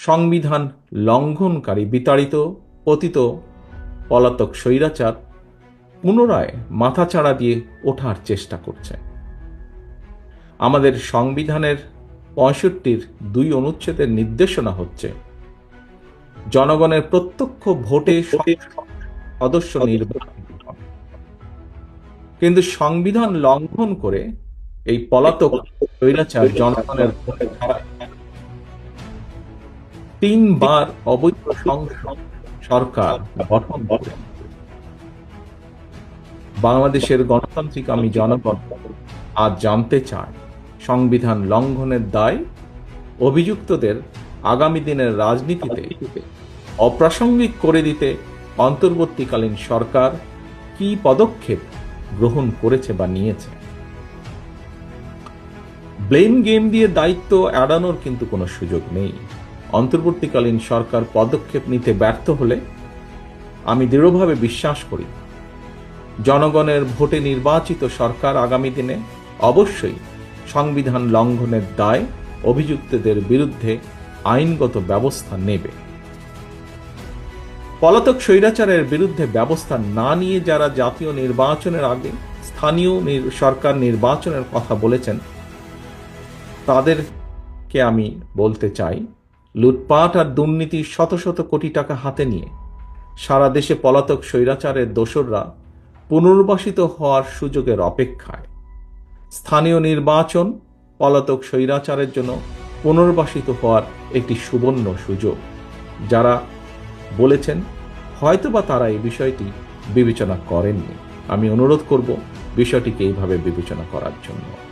সংবিধান লঙ্ঘনকারী বিতাড়িত, পতিত, পলাতক স্বৈরাচার পুনরায় মাথাচাড়া দিয়ে ওঠার চেষ্টা করছে আমাদের সংবিধানের পঁয়ষট্টির দুই অনুচ্ছেদের নির্দেশনা হচ্ছে, জনগণের প্রত্যক্ষ ভোটে সদস্য নির্বাচিত হবে। কিন্তু সংবিধান লঙ্ঘন করে এই পলাতক স্বৈরাচার জনগণের ভোটে ছাড়াই তিনবার অবৈধ সংসদ সরকার গঠন করে। বাংলাদেশের গণতান্ত্রিক আমি জনগণ আজ জানতে চায়, সংবিধান লঙ্ঘনের দায় অভিযুক্তদের আগামী দিনের রাজনীতিতে অপ্রাসঙ্গিক করে দিতে অন্তর্বর্তীকালীন সরকার কি পদক্ষেপ গ্রহণ করেছে বা নিয়েছে। ব্লেম গেম দিয়ে দায়িত্ব এড়ানোর কিন্তু কোনো সুযোগ নেই। অন্তর্বর্তীকালীন সরকার পদক্ষেপ নিতে ব্যর্থ হলে আমি দৃঢ়ভাবে বিশ্বাস করি, জনগণের ভোটে নির্বাচিত সরকার আগামী দিনে অবশ্যই সংবিধান লঙ্ঘনের দায় অভিযুক্তদের বিরুদ্ধে আইনগত ব্যবস্থা নেবে। পলাতক স্বৈরাচারের বিরুদ্ধে ব্যবস্থা না নিয়ে যারা জাতীয় নির্বাচনের আগে স্থানীয় সরকার নির্বাচনের কথা বলেছেন, তাদেরকে আমি বলতে চাই লুটপাট আর দুর্নীতির শত শত কোটি টাকা হাতে নিয়ে সারা দেশে পলাতক স্বৈরাচারের দোসররা পুনর্বাসিত হওয়ার সুযোগের অপেক্ষায়। স্থানীয় নির্বাচন পলাতক স্বৈরাচারের জন্য পুনর্বাসিত হওয়ার একটি সুবর্ণ সুযোগ, যারা বলেছেন হয়তোবা তারা এই বিষয়টি বিবেচনা করেননি। আমি অনুরোধ করব বিষয়টিকে এইভাবে বিবেচনা করার জন্য।